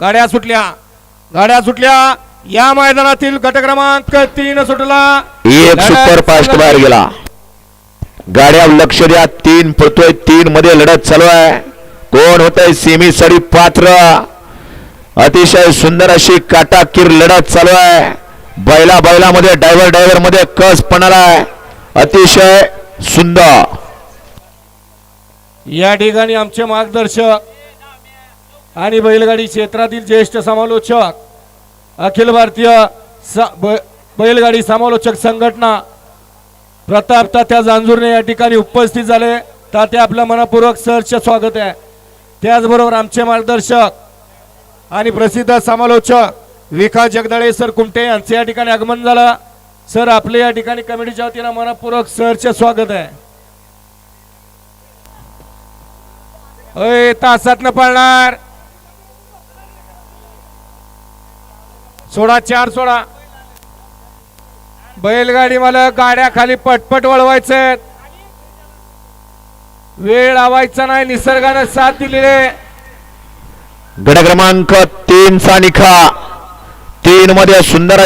गाड्या सुटल्या. गाड्या सुटल्या. या मैदानातील गट क्रमांक तीन सुटला. एक सुपर फास्ट बाहेर आहे. गेला. गाड्या लक्ष द्या. तीन पळतोय. तीन मध्ये लढत चालू आहे. कोण होतंय? सेमी सडी पात्र. अतिशय सुंदर अशी काटाकीर लढत चालू आहे. बैला बैलामध्ये डायव्हर डायव्हरमध्ये कस पण आलाय अतिशय सुंदर. या ठिकाणी आमचे मार्गदर्शक आणि बैलगाडी क्षेत्रातील ज्येष्ठ समालोचक अखिल भारतीय स- ब- बैलगाडी समालोचक संघटना प्रताप तात्या जांजुर्णे या ठिकाणी उपस्थित झाले. तात्या आपलं मनपूर्वक सहर्ष स्वागत आहे. त्याचबरोबर आमचे मार्गदर्शक आणि प्रसिद्ध समालोचक विकास जगदाळे सर कुमटे यांचं या ठिकाणी आगमन झालं. सर आपले या ठिकाणी कमिटीच्या वतीनं मनपूर्वक सरचे स्वागत आहे. अय तासात न पळणार. सोडा चार सोडा बैलगाडी मला गाड्या खाली पटपट वळवायचं. वेळ लावायचा नाही निसर्गानं साथ दिलेली आहे. गड क्रमांक तीन चा निखा तीन मध्ये सुंदर